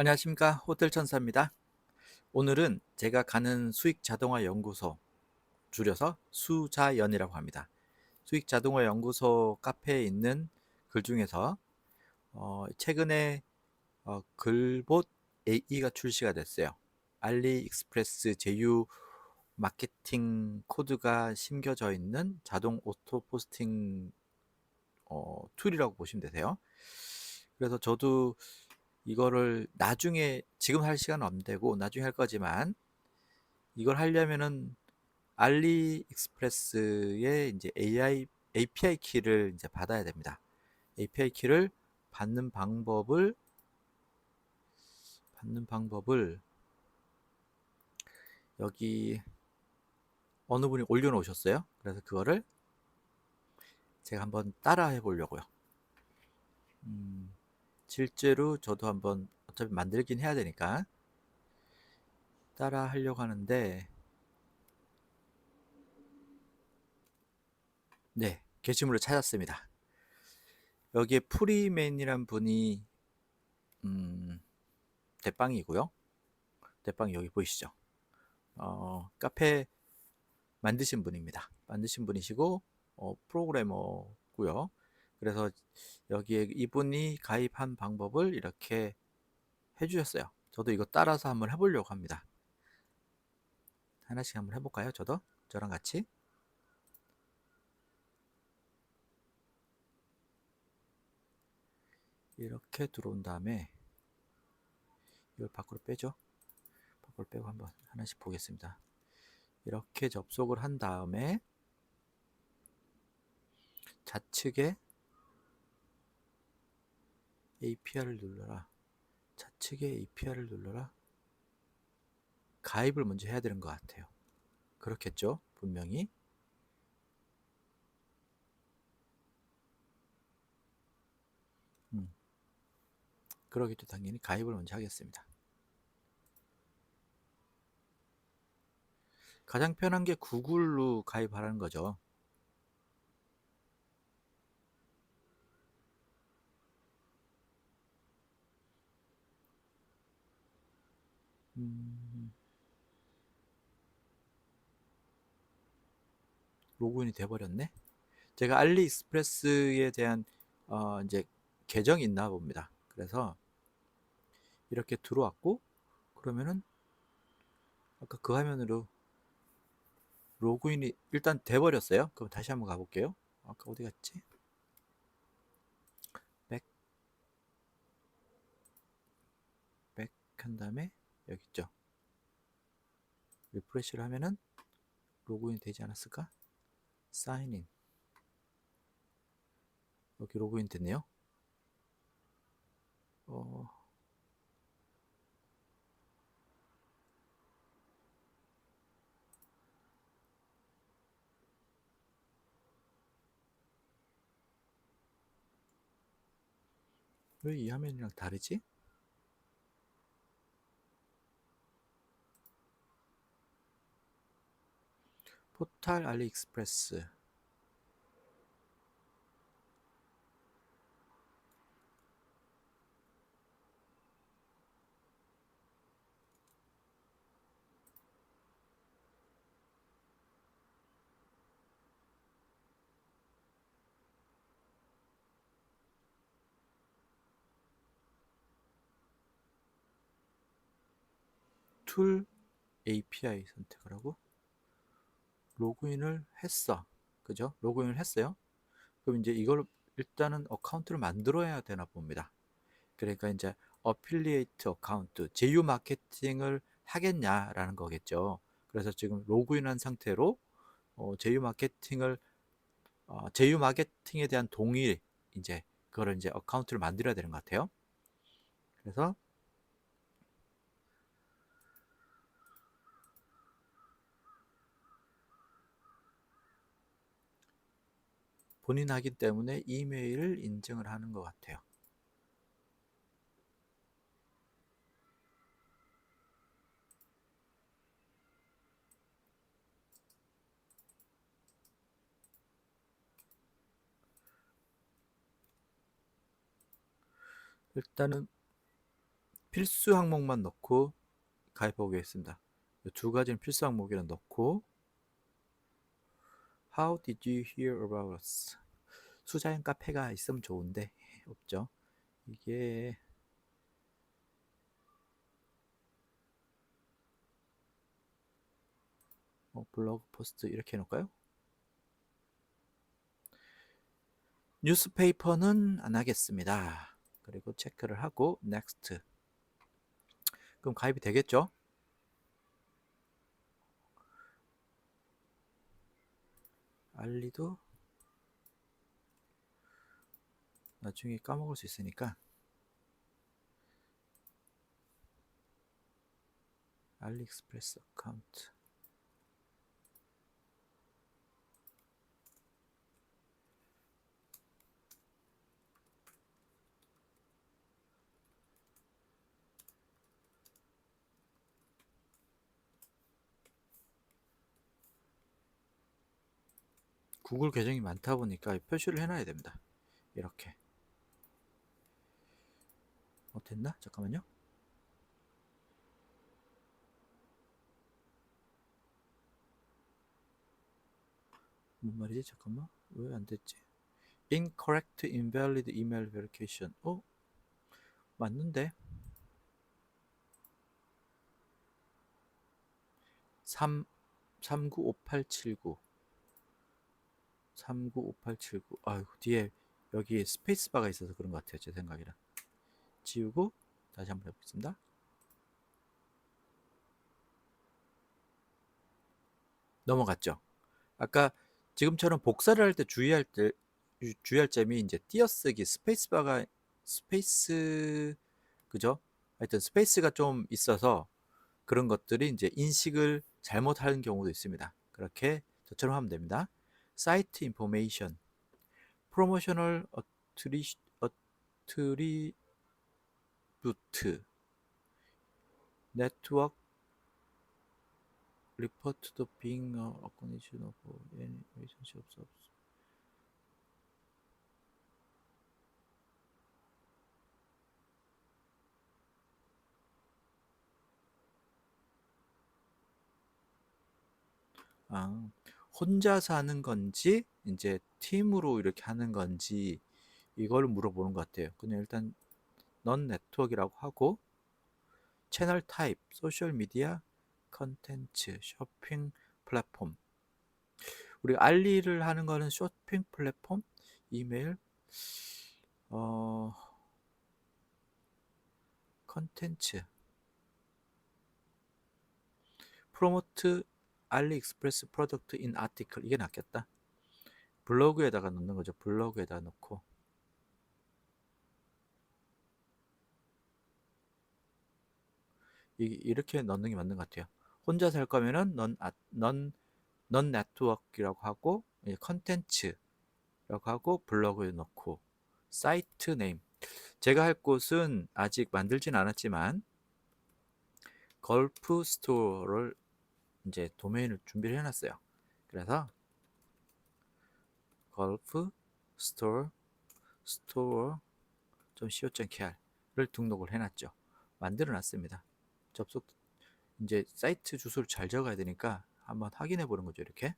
안녕하십니까 호텔 천사입니다. 오늘은 제가 가는 수익 자동화 연구소 줄여서 수자연이라고 합니다. 수익 자동화 연구소 카페에 있는 글 중에서 어, 최근에 어, 글봇 AE가 출시가 됐어요. 알리익스프레스 제휴 마케팅 코드가 심겨져 있는 자동 오토 포스팅 어, 툴이라고 보시면 되세요. 그래서 저도 이거를 나중에 지금 할 시간은 없되고 나중에 할 거지만 이걸 하려면은 알리익스프레스의 이제 AI API 키를 이제 받아야 됩니다. API 키를 받는 방법을 받는 방법을 여기 어느 분이 올려놓으셨어요. 그래서 그거를 제가 한번 따라 해보려고요. 음, 실제로 저도 한번 어차피 만들긴 해야 되니까 따라 하려고 하는데 네 게시물을 찾았습니다. 여기에 프리맨이란 분이 음, 대빵이고요. 대빵이 여기 보이시죠? 어, 카페 만드신 분입니다. 만드신 분이시고 어, 프로그래머고요 그래서 여기에 이분이 가입한 방법을 이렇게 해주셨어요. 저도 이거 따라서 한번 해보려고 합니다. 하나씩 한번 해볼까요? 저도 저랑 같이 이렇게 들어온 다음에 이걸 밖으로 빼죠. 밖으로 빼고 한번 하나씩 보겠습니다. 이렇게 접속을 한 다음에 좌측에 APR을 눌러라. 좌측에 APR을 눌러라. 가입을 먼저 해야 되는 것 같아요. 그렇겠죠? 분명히. 음. 그러기도 당연히 가입을 먼저 하겠습니다. 가장 편한 게 구글로 가입하라는 거죠. 음. 로그인이 돼버렸네. 제가 알리익스프레스에 대한 어, 이제 계정이 있나 봅니다. 그래서 이렇게 들어왔고 그러면은 아까 그 화면으로 로그인이 일단 돼버렸어요. 그럼 다시 한번 가볼게요. 아까 어디 갔지? 백, 백 한 다음에 여기 있죠. 리프레시를 하면은 로그인 되지 않았을까? 사인인 여기 로그인 됐네요. 어... 왜 이 화면이랑 다르지? 포탈 알리익스프레스. 툴 API 선택을 하고 로그인을 했어. 그죠? 로그인을 했어요. 그럼 이제 이걸 일단은 어카운트를 만들어야 되나 봅니다. 그러니까 이제 어필리에이트 어카운트, 제휴 마케팅을 하겠냐라는 거겠죠. 그래서 지금 로그인한 상태로 어, 제휴 마케팅을 어, 제휴 마케팅에 대한 동의 이제 그거를 이제 어카운트를 만들어야 되는 것 같아요. 그래서 본인 하기 때문에 이메일을 인증을 하는 것 같아요. 일단은 필수 항목만 넣고 가입해 보겠습니다. 이두 가지는 필수 항목이라 넣고 How did you hear about us? 수자연 카페가 있으면 좋은데 없죠. 이게 어, 블로그 포스트 이렇게 해놓을까요? 뉴스페이퍼는 안 하겠습니다. 그리고 체크를 하고 next. 그럼 가입이 되겠죠? 알리도 나중에 까먹을 수 있으니까 알리익스프레스 어카운트 구글 계정이 많다 보니까 표시를 해놔야 됩니다. 이렇게. 어, 됐나? 잠깐만요. 뭔 말이지? 잠깐만. 왜 안 됐지? incorrect invalid email verification. 어? 맞는데? 3 395879 395879 아이고 뒤에 여기 스페이스바가 있어서 그런 것 같아요 제 생각이라. 지우고 다시 한번 해보겠습니다. 넘어갔죠. 아까 지금처럼 복사를 할 때 주의할 때 주- 주의할 점이 이제 띄어쓰기 스페이스바가 스페이스 그죠? 하여튼 스페이스가 좀 있어서 그런 것들이 이제 인식을 잘못하는 경우도 있습니다. 그렇게 저처럼 하면 됩니다 사이트 인포메이션 프로모셔널 어트리 어트리뷰트 네트워크 리포트 더빙 어코니션 오브 애니 릴레이션십 없어 없어. 아 혼자 사는 건지 이제 팀으로 이렇게 하는 건지 이걸 물어보는 것 같아요. 그냥 일단 넌 네트워크라고 하고 채널 타입, 소셜 미디어, 컨텐츠, 쇼핑 플랫폼. 우리가 알리를 하는 거는 쇼핑 플랫폼, 이메일, 어, 컨텐츠, 프로모트 알리익스프레스 프로덕트 인 아티클 이게 낫겠다. 블로그에다가 넣는 거죠. 블로그에다 넣고 이, 이렇게 넣는 게 맞는 것 같아요. 혼자 살 거면은 넌, 아, 넌, 넌 네트워크라고 하고 예, 컨텐츠라고 하고 블로그에 넣고 사이트 네임 제가 할 곳은 아직 만들진 않았지만 걸프 스토어를 이제 도메인을 준비를 해놨어요. 그래서 golf store store co.kr을 등록을 해놨죠. 만들어 놨습니다. 접속 이제 사이트 주소를 잘 적어야 되니까 한번 확인해 보는 거죠. 이렇게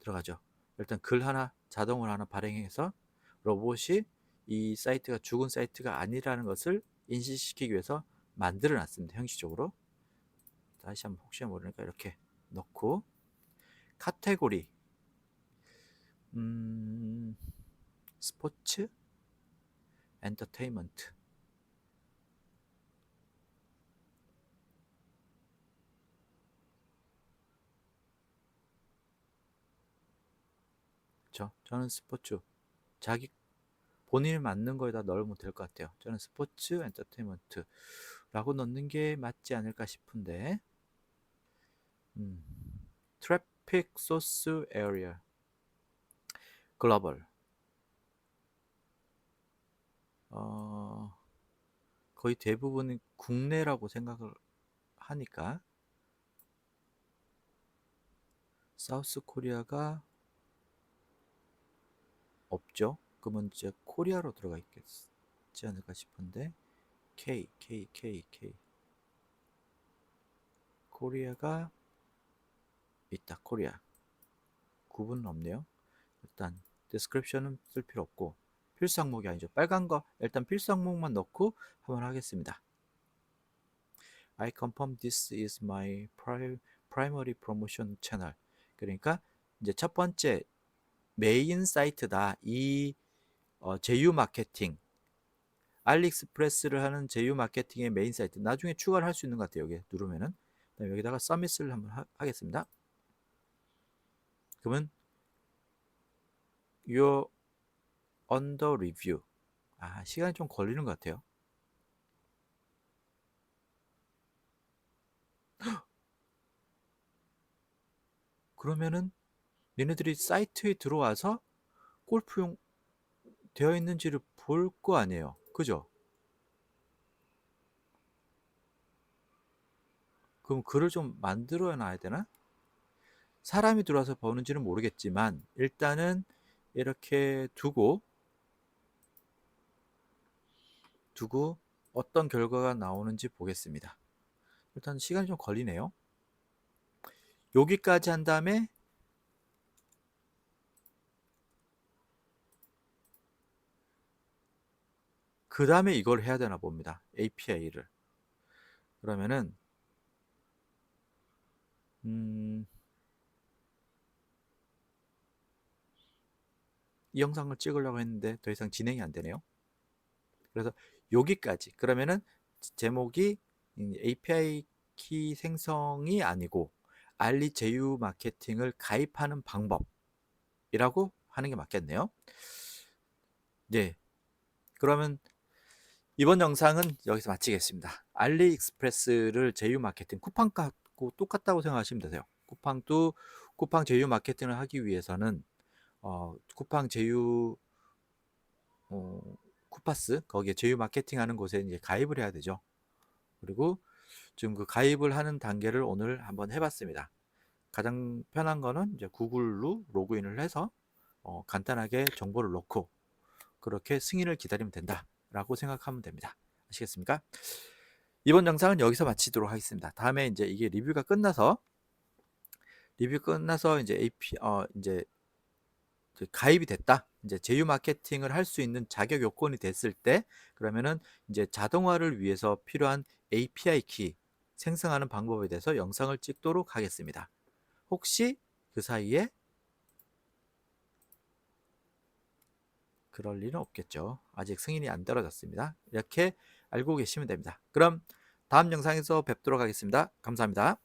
들어가죠. 일단 글 하나 자동으로 하나 발행해서 로봇이 이 사이트가 죽은 사이트가 아니라는 것을 인식시키기 위해서 만들어 놨습니다. 형식적으로. 다시 한번 혹시나 모르니까 이렇게 넣고 카테고리. 음, 스포츠 엔터테인먼트. 저 저는 스포츠. 자기 본인이 맞는 거에다 넣으면 될 것 같아요. 저는 스포츠 엔터테인먼트 라고 넣는 게 맞지 않을까 싶은데 음, 트래픽 소스 에리어 글로벌 어, 거의 대부분은 국내라고 생각을 하니까. 사우스 코리아가 없죠. 그러면 이제 코리아로 들어가 있겠지 않을까 싶은데. K K K K. 코리아가 있다. 코리아 구분은 없네요. 일단 디스크립션은 쓸 필요 없고 필수 항목이 아니죠. 빨간 거 일단 필수 항목만 넣고 한번 하겠습니다. I confirm this is my pri- primary promotion channel. 그러니까 이제 첫 번째 메인 사이트다. 이 어, 제휴 마케팅 알리익스프레스를 하는 제휴 마케팅의 메인 사이트. 나중에 추가를 할 수 있는 것 같아요. 여기 누르면은 여기다가 서밋을 한번 하, 하겠습니다. 그러면 your under review. 아, 시간이 좀 걸리는 것 같아요. 그러면은 얘네들이 사이트에 들어와서 골프용 되어 있는지를 볼 거 아니에요. 그죠? 그럼 글을 좀 만들어 놔야 되나? 사람이 들어와서 보는지는 모르겠지만 일단은 이렇게 두고 두고 어떤 결과가 나오는지 보겠습니다. 일단 시간이 좀 걸리네요. 여기까지 한 다음에 그 다음에 이걸 해야 되나 봅니다. API를. 그러면은 음, 이 영상을 찍으려고 했는데 더 이상 진행이 안 되네요. 그래서 여기까지. 그러면은 제목이 API 키 생성이 아니고 알리 제휴 마케팅을 가입하는 방법이라고 하는 게 맞겠네요. 네. 그러면 이번 영상은 여기서 마치겠습니다. 알리익스프레스를 제휴 마케팅 쿠팡 갖고 똑같다고 생각하시면 되세요. 쿠팡도 쿠팡 제휴 마케팅을 하기 위해서는 어, 쿠팡 제휴 어, 쿠파스 거기에 제휴 마케팅 하는 곳에 이제 가입을 해야 되죠. 그리고 지금 그 가입을 하는 단계를 오늘 한번 해봤습니다. 가장 편한 거는 이제 구글로 로그인을 해서 어, 간단하게 정보를 넣고 그렇게 승인을 기다리면 된다라고 생각하면 됩니다. 아시겠습니까? 이번 영상은 여기서 마치도록 하겠습니다. 다음에 이제 이게 리뷰가 끝나서 리뷰 끝나서 이제 AP 어 이제 가입이 됐다. 이제 제휴 마케팅을 할 수 있는 자격 요건이 됐을 때 그러면은 이제 자동화를 위해서 필요한 API 키 생성하는 방법에 대해서 영상을 찍도록 하겠습니다. 혹시 그 사이에 그럴 일은 없겠죠. 아직 승인이 안 떨어졌습니다. 이렇게 알고 계시면 됩니다. 그럼 다음 영상에서 뵙도록 하겠습니다. 감사합니다.